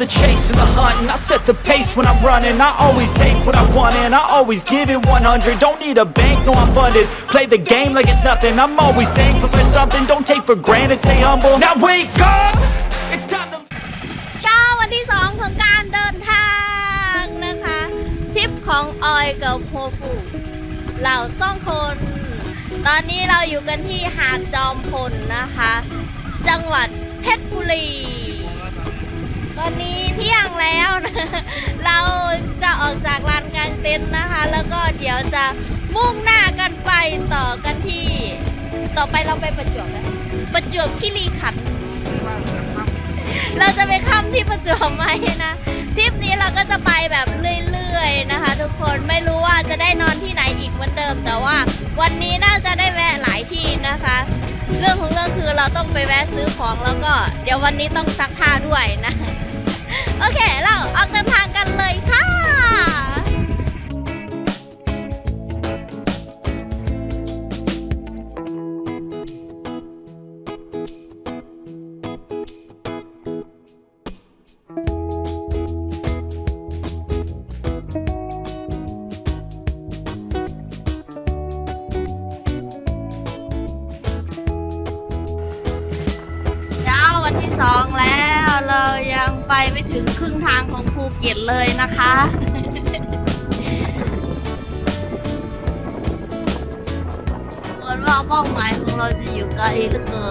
the chase and the hunt and I set the pace when I'm running I always take what I want and I always give it 100 Don't need a bank, no I'm funded Play the game like it's nothing I'm always thankful for something Don't take for granted, stay humble Now wake up! It's time to เช้าวันที่สองของการเดินทางนะคะ ทริปของออยกับโฮฟูเราสองคน ตอนนี้เราอยู่กันที่หาดจอมพลนะคะ จังหวัดเพชรบุรี ตอนนี้เที่ยงแล้วนะเราจะออกจากลานกลางเต็นท์นะคะ แล้วก็เดี๋ยวจะมุ่งหน้ากันไปต่อกันที่ ต่อไปเราไปประจวบนะประจวบคีรีขันธ์เราจะไปค่ำที่ประจวบไหมนะทริปนี้เราก็จะไปแบบเรื่อยๆนะคะ ทุกคนไม่รู้ว่าจะได้นอนที่ไหนอีกเหมือนเดิม แต่ว่าวันนี้น่าจะได้แวะหลายที่นะคะ เรื่องของเรื่องคือเราต้องไปแวะซื้อของแล้วก็ เดี๋ยววันนี้ต้องซักผ้าด้วยนะ โอเค เราออกเดินทางกันเลยค่ะ ไปไม่ถึงครึ่งทางของภูเก็ตเลยนะคะ เหมือนว่าเป้าหมายของเราจะอยู่ไกลเหลือเกิ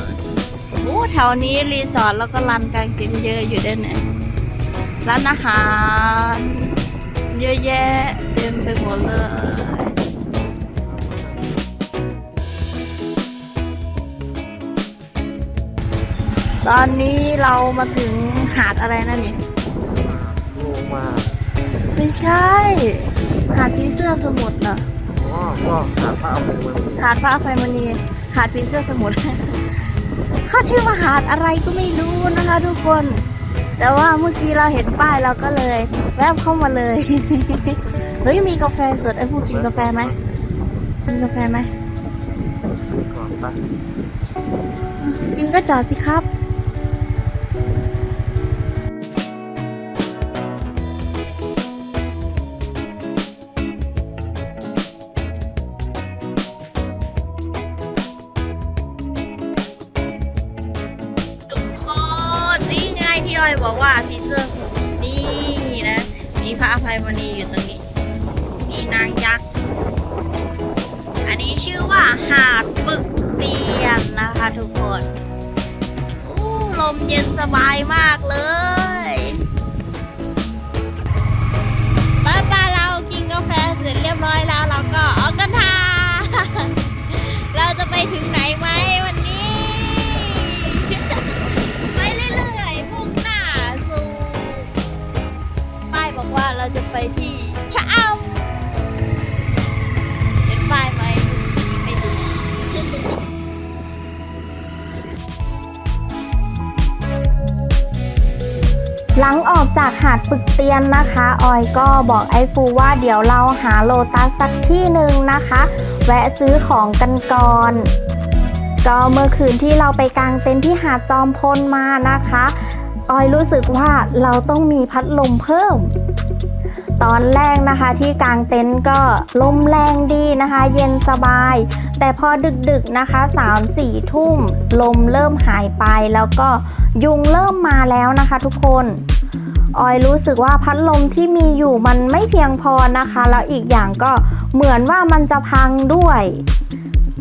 นโอ้แถวนี้รีสอร์ทแล้วก็ร้านกางเต็นเยอะอยู่ด้วยเนี่ยร้านอาหาร เยอะแยะเต็มไปหมดเลย ตอนนี้เรามาถึงหาดอะไรนะนี่ลงมาไม่ใช่ หาดผีเสื้อสมุทรน่ะอ๋อก็หาผ้าเอาไปมันหาดพระอภัยมณีหาดผีเสื้อสมุทรเขาชื่อว่าหาดอะไรก็ไม่รู้นะคะทุกคน แต่ว่าเมื่อกี้เราเห็นป้ายเราก็เลย แวบเข้ามาเลยเฮ้ยมีกาแฟสดไอ้พวกกินกาแฟไหมกินกาแฟไหมก่อนปะกินก็จอดสิ ออยบอกว่าพีเสื้อสูงนี่นะ มีพระอภัยมณีอยู่ตรงนี้มีนางยักษ์ อันนี้ชื่อว่าหาดปึกเตียนนะคะทุกคนอู้ลมเย็นสบายมากเลยป้าป้าเรากินกาแฟเสร็จเรียบร้อยแล้วเราก็ออกเดินทางเราจะไปถึง ไปที่ชะอำเห็นป้ายไหมไม่ดูหลังออกจากหาดปึกเตียนนะคะ ออยก็บอกไอ้ฟูว่าเดี๋ยวเราหาโลตัสสักที่หนึ่งนะคะ แวะซื้อของกันก่อน ก็เมื่อคืนที่เราไปกางเต็นท์ที่หาดจอมพลมานะคะ ออยรู้สึกว่าเราต้องมีพัดลมเพิ่ม ตอนแรกนะคะที่กางเต็นท์ก็ลมแรงดีนะคะ เย็นสบาย แต่พอดึกๆนะคะ 3-4 ทุ่ม ลมเริ่มหายไปแล้วก็ยุงเริ่มมาแล้วนะคะทุกคนออยรู้สึกว่าพัดลมที่มีอยู่มันไม่เพียงพอนะคะ แล้วอีกอย่างก็เหมือนว่ามันจะพังด้วย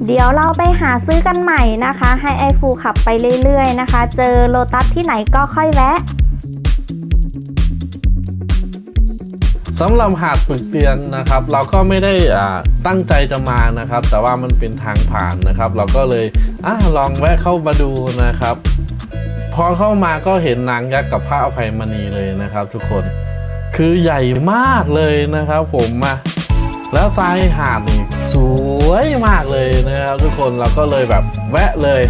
เดี๋ยวเราไปหาซื้อกันใหม่นะคะ ให้ไอฟูขับไปเรื่อยๆนะคะ เจอโลตัสที่ไหนก็ค่อยแวะ สำหรับหาดปึกเตียนนะครับ เราก็ไม่ได้อ่าตั้งใจจะมานะครับ แต่ว่ามันเป็นทางผ่านนะครับ เราก็เลยอ่าลองแวะเข้ามาดูนะครับ พอเข้ามาก็เห็นนางยักษ์กับพระอภัยมณีเลยนะครับ ทุกคนคือใหญ่มากเลยนะครับ ผมมาแล้วทรายหาดนี่สวยมากเลยนะครับ ทุกคนเราก็เลยแบบแวะเลย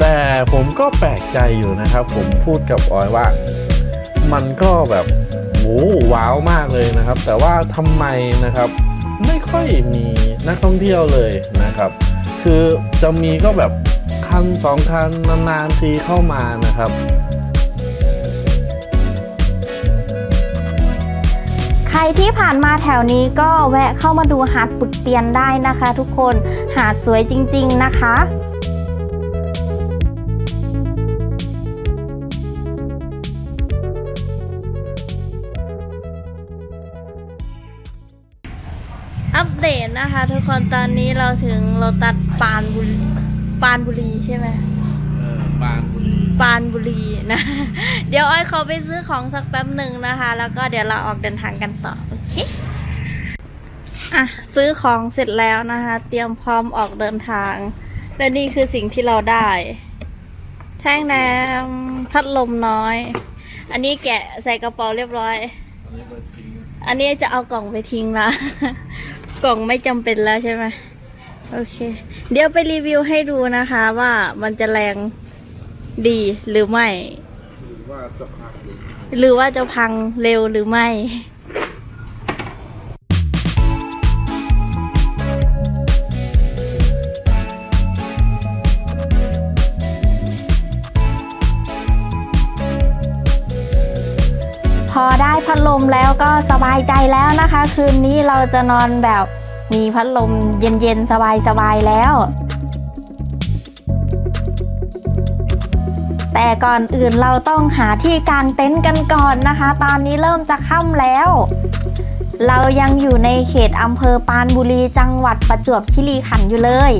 แต่ผมก็แปลกใจอยู่นะครับ ผมพูดกับออยว่า มันก็แบบ ว้าวมากเลยนะครับ แต่ว่าทำไมนะครับไม่ค่อยมีนักท่องเที่ยวเลยนะครับ คือจะมีก็แบบคันสองคันนานๆทีเข้ามานะครับใครที่ผ่านมาแถวนี้ก็แวะเข้ามาดูหาดปึกเตียนได้นะคะ ทุกคนหาดสวยจริง ๆ นะคะ อัปเดตนะคะ ทุกคนตอนนี้เราถึงโลตัสปานบุรีปานบุรีใช่ไหมเออปานบุรีปานบุรีนะ เดี๋ยวอ้อยเขาไปซื้อของสักแป๊บหนึ่งนะคะ แล้วก็เดี๋ยวเราออกเดินทางกันต่อโอเคอะซื้อของเสร็จแล้วนะคะ เตรียมพร้อมออกเดินทาง และนี่คือสิ่งที่เราได้ แท่งน้ำพัดลมน้อย อันนี้แกะใส่กระเป๋าเรียบร้อย อันนี้เบอร์จริงอันนี้จะเอากล่องไปทิ้งละ กล่องไม่จำเป็นแล้วใช่ไหมโอเค เดี๋ยวไปรีวิวให้ดูนะคะว่ามันจะแรงดีหรือไม่ หรือว่าจะพักหรือหรือว่าจะพังเร็วหรือไม่ พัดลมแล้วก็สบายใจแล้วนะคะ คืนนี้เราจะนอนแบบมีพัดลมเย็นๆ สบายๆ แล้ว แต่ก่อนอื่นเราต้องหาที่กางเต็นท์กันก่อนนะคะ ตอนนี้เริ่มจะค่ำแล้ว เรายังอยู่ในเขตอำเภอปานบุรีจังหวัดประจวบคีรีขันธ์อยู่เลย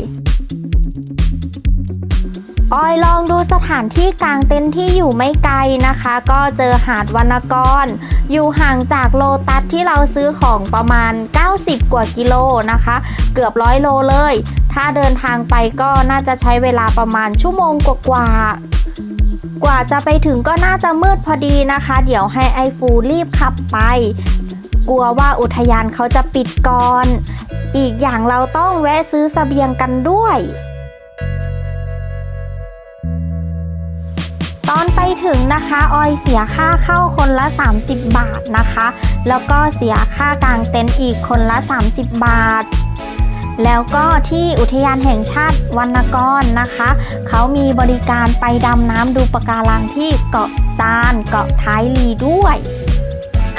ออยลองดูสถานที่กลางเต็นท์ที่อยู่ไม่ไกลนะคะ ก็เจอหาดวรรณกร อยู่ห่างจากโลตัสที่เราซื้อของประมาณ 90 กว่ากิโลนะคะ เกือบร้อยโลเลย ถ้าเดินทางไปก็น่าจะใช้เวลาประมาณชั่วโมงกว่ากว่าจะไปถึงก็น่าจะมืดพอดีนะคะ เดี๋ยวให้ไอฟูรีบขับไป กลัวว่าอุทยานเขาจะปิดก่อน อีกอย่างเราต้องแวะซื้อเสบียงกันด้วย ตอนไปถึงนะคะออยเสียค่าเข้าคนละ 30 บาทนะคะ แล้วก็เสียค่ากางเต็นท์อีกคนละ 30 บาท แล้วก็ที่อุทยานแห่งชาติวรรณกรนะคะ เขามีบริการไปดำน้ำดูปะการังที่เกาะจานเกาะท้ายลีด้วย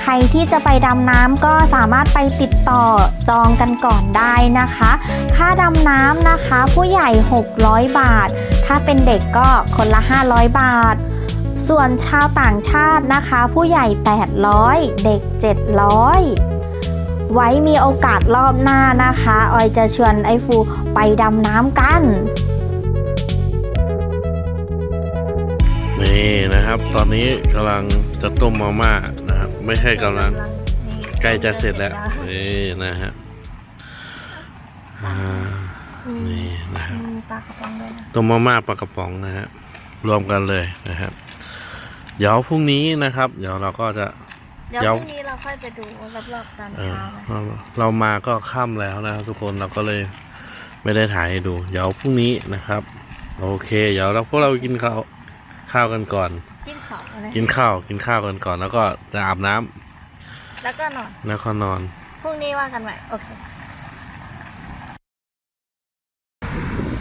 รที่จะไปดำน้ำก็สามารถไปติดต่อจองกันก่อนได้นะคะ ค่าดำน้ำนะคะ ผู้ใหญ่ 600 บาท ถ้าเป็นเด็กก็คนละ 500 บาท ส่วนชาวต่างชาตินะคะ ผู้ใหญ่ 800 เด็ก 700ไว้มีโอกาสรอบหน้านะคะ ออยจะชวนไอฟูไปดำน้ำกัน นี่นะครับ ตอนนี้กำลังจะต้มมาม่า ไม่ใช่กำลังใกล้จะเสร็จแล้วนี่นะฮะอ่านี่นะครับมีปลากระป๋องด้วยนะต้มมาม่าปลากระป๋องนะฮะรวมกันเลยนะครับ เดี๋ยวพรุ่งนี้นะครับ เดี๋ยวเราก็จะเดี๋ยวเดี๋ยวพรุ่งนี้เราค่อยไปดูรอบๆตอนเออเช้านะเราเรามาก็ค่ำแล้วนะครับทุกคนเราก็เลยไม่ได้ถ่ายให้ดู เดี๋ยวพรุ่งนี้นะครับ โอเค เดี๋ยวเราพวกเรากินข้าวข้าวกันก่อนกิน ของอะไรกินข้าวกินข้าวกันก่อนแล้วก็จะอาบน้ำแล้วก็นอน แล้วก็นอน พรุ่งนี้ว่ากันใหม่ โอเค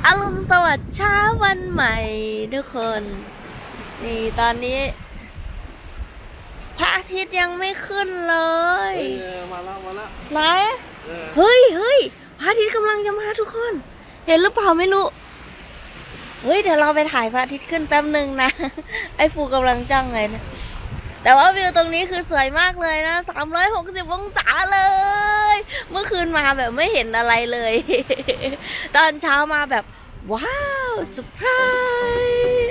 อรุณสวัสดิ์เช้าวันใหม่ทุกคน นี่ตอนนี้ พระอาทิตย์ยังไม่ขึ้นเลยมาแล้วมาแล้วไหนเฮ้ยเฮ้ยพระอาทิตย์กำลังจะมาทุกคน เห็นหรือเปล่าไม่รู้ เฮ้ยเดี๋ยวเราไปถ่ายพระอาทิตย์ขึ้นแป๊บหนึ่งนะ ไอ้ฟูกำลังจ้องเลยนะ แต่ว่าวิวตรงนี้คือสวยมากเลยนะ 360 องศาเลย เมื่อคืนมาแบบไม่เห็นอะไรเลย ตอนเช้ามาแบบ ว้าวสุดพร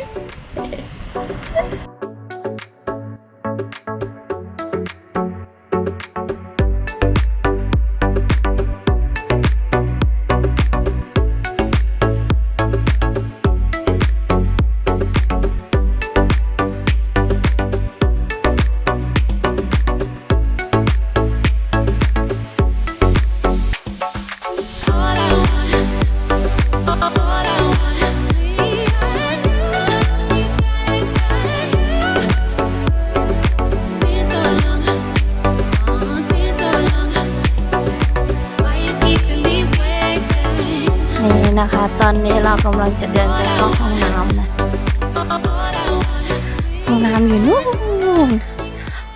ส์ นี่นะคะ ตอนนี้เรากำลังจะเดินไปเข้าห้องน้ำนะห้องน้ำอยู่นู่น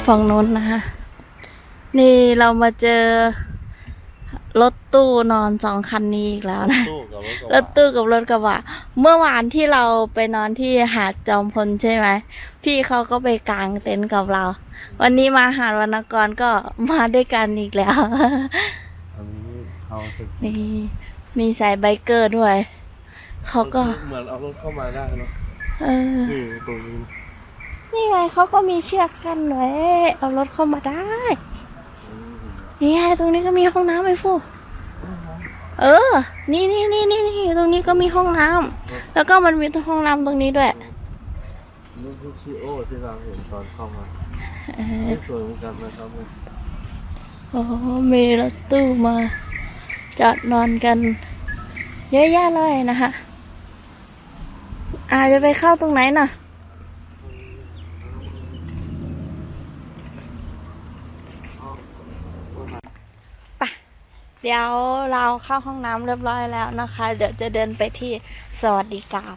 ฝั่งโน้นนะคะนี่เรามาเจอรถตู้นอนสองคันนี้อีกแล้วนะตู้กับรถกระรถตู้กับรถกระบะ เมื่อวานที่เราไปนอนที่หาดจอมพลใช่ไหม พี่เขาก็ไปกางเต็นท์กับเรา วันนี้มาหาดวรรณกรก็มาด้วยกันอีกแล้วอันนี้เอาสินี่ มีสายไบเกอร์ด้วย เขาก็เหมือนเอารถเข้ามาได้เนอะเออนี่ตรงนี้นี่ไงเขาก็มีเชือกกันไว้เอารถเข้ามาได้ นี่ไงตรงนี้ก็มีห้องน้ำไอ้ฟูเออ นี่นี่นี่นี่นี่ตรงนี้ก็มีห้องน้ำแล้วก็มันมีห้องน้ำตรงนี้ด้วยนี่คือชิโอที่เราเห็นตอนเข้ามาเออนี่สวยเหมือนกันนะครับโอ้โหมีรถตู้มา จอดนอนกันเยอะแยะเลยนะคะ อาจจะไปเข้าตรงไหนนะ่ะเดี๋ยวเราเข้าห้องน้ำเรียบร้อยแล้วนะคะ เดี๋ยวจะเดินไปที่สวัสดิการ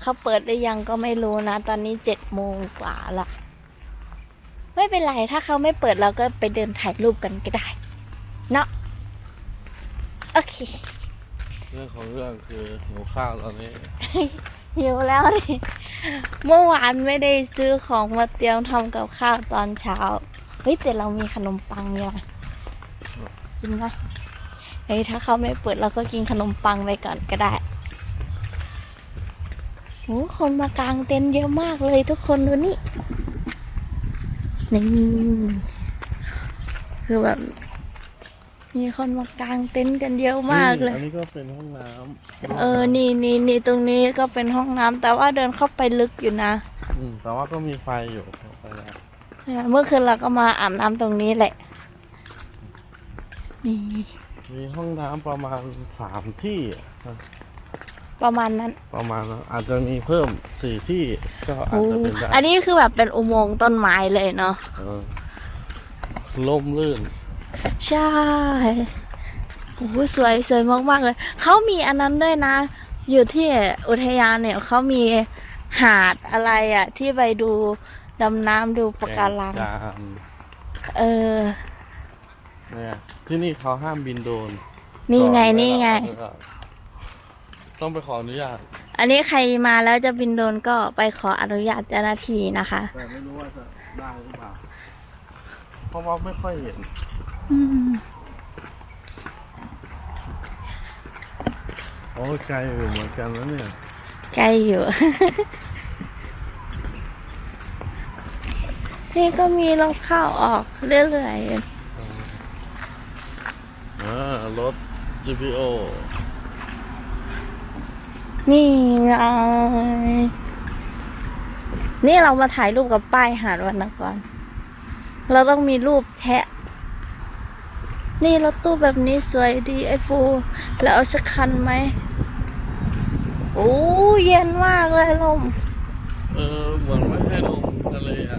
เขาเปิดได้ยังก็ไม่รู้นะ ตอนนี้เจ็ดโมงกว่าละไม่เป็นไร ถ้าเขาไม่เปิดเราก็ไปเดินถ่ายรูปกันก็ได้ เนาะ โอเค เรื่องของเรื่องคือหิวข้าวตอนนี้ หิวแล้วดิเมื่อวานไม่ได้ซื้อของมาเตรียมทำกับข้าวตอนเช้า เฮ้ยแต่เรามีขนมปังเนี่ยว่ะกินไหมเฮ้ยถ้าเขาไม่เปิดเราก็กินขนมปังไปก่อนก็ได้โอ้คนมากางเต็นท์เยอะมากเลยทุกคนดูนี่นี่คือแบบ มีคนมากางเต็นท์กันเยอะมากเลย อันนี้ก็เป็นห้องน้ำเออ นี่นี่นี่ตรงนี้ก็เป็นห้องน้ำแต่ว่าเดินเข้าไปลึกอยู่นะอืมแต่ว่าก็มีไฟอยู่ไปแล้วใช่เมื่อคืนเราก็มาอาบน้ำตรงนี้แหละ นี่ มีห้องน้ำประมาณสามที่อะประมาณนั้นประมาณนั้นอาจจะมีเพิ่มสี่ที่ ก็อาจโอ้จะเป็นได้อันนี้คือแบบเป็นอุโมงค์ต้นไม้เลยเนาะ เออล่มลื่น ใช่โอ้โหสวยสวยมากๆเลย เขามีอันนั้นด้วยนะ อยู่ที่อุทยานเนี่ยเขามีหาดอะไรอะที่ไปดูดำน้ำดูปะการังแก่การเออ เนี่ยที่นี่เขาห้ามบินโดรนนี่ไงก่อนี่ไงเวลาต้องไปขออนุญาต อันนี้ใครมาแล้วจะบินโดรนก็ไปขออนุญาตเจ้าหน้าที่นะคะ แต่ไม่รู้ว่าจะได้หรือเปล่า เพราะว่าไม่ค่อยเห็นอืม โอ้ไกลอยู่เหมือนกันแล้วเนี่ยใกล้อยู่ นี่ก็มีรถเข้าออกเรื่อยเออรถ GPO ๆนี่ไงนี่เรามาถ่ายรูปกับป้ายหาดวรรณกร เราต้องมีรูปแชะ นี่รถตู้แบบนี้สวยดีไอฟู แล้วเอาสักคันไหม โอ้เย็นมากเลยลม เออเหมือนไม่ให้ลงทะเลอะ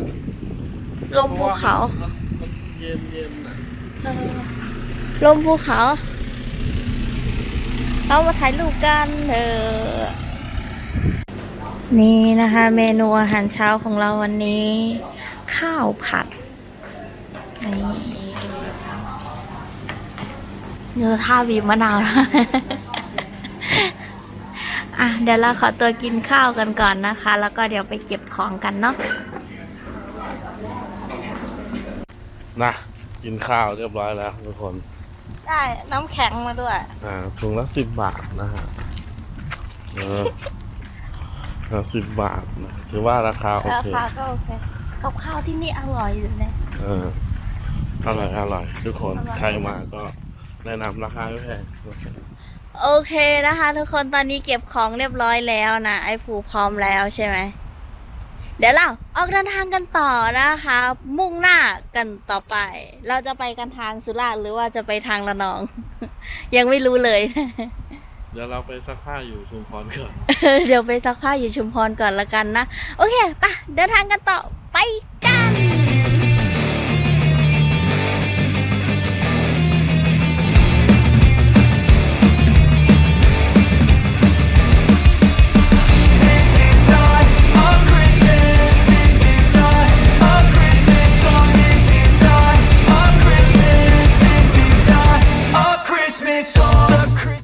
ลมภูเขา มันมันเย็นเย็นอะเออลมภูเขา เรามาถ่ายรูปกันเถอะนี่นะคะ เมนูอาหารเช้าของเราวันนี้ ข้าวผัดนี่ เนื้อท่าบีบมะนาวนะอะเดี๋ยวเราขอตัวกินข้าวกันก่อนนะคะ แล้วก็เดี๋ยวไปเก็บของกันเนาะนะกินข้าวเรียบร้อยแล้วทุกคน ได้น้ำแข็งมาด้วย อ่าถุงละสิบบาทนะฮะเออสิบบาทนะถือว่าราคาโอราเคคาก็โอเคกับข้าวที่นี่อร่อยอยู่เลย เอออร่อยอร่อยทุกคนอร่อยใครมาก็ แนะนำราคาไม่แพงโอเคนะคะ ทุกคนตอนนี้เก็บของเรียบร้อยแล้วนะไอฟูพร้อมแล้วใช่ไหมเดี๋ยวเราออกเดินทางกันต่อนะคะ มุ่งหน้ากันต่อไป เราจะไปกันทางสุราษฎร์หรือว่าจะไปทางระนอง ยังไม่รู้เลย เดี๋ยวเราไปซักผ้าอยู่ชุมพรก่อน เดี๋ยวไปซักผ้าอยู่ชุมพรก่อนละกันนะ โอเคปะเดินทางกันต่อไปกัน